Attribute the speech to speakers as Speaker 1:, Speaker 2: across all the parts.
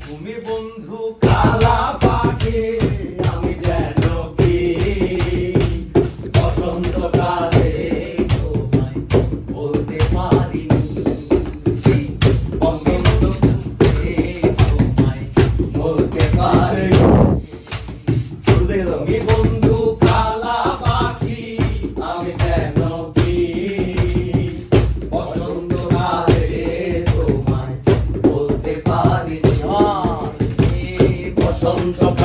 Speaker 1: তুমি বন্ধু কালা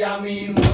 Speaker 1: Yamin.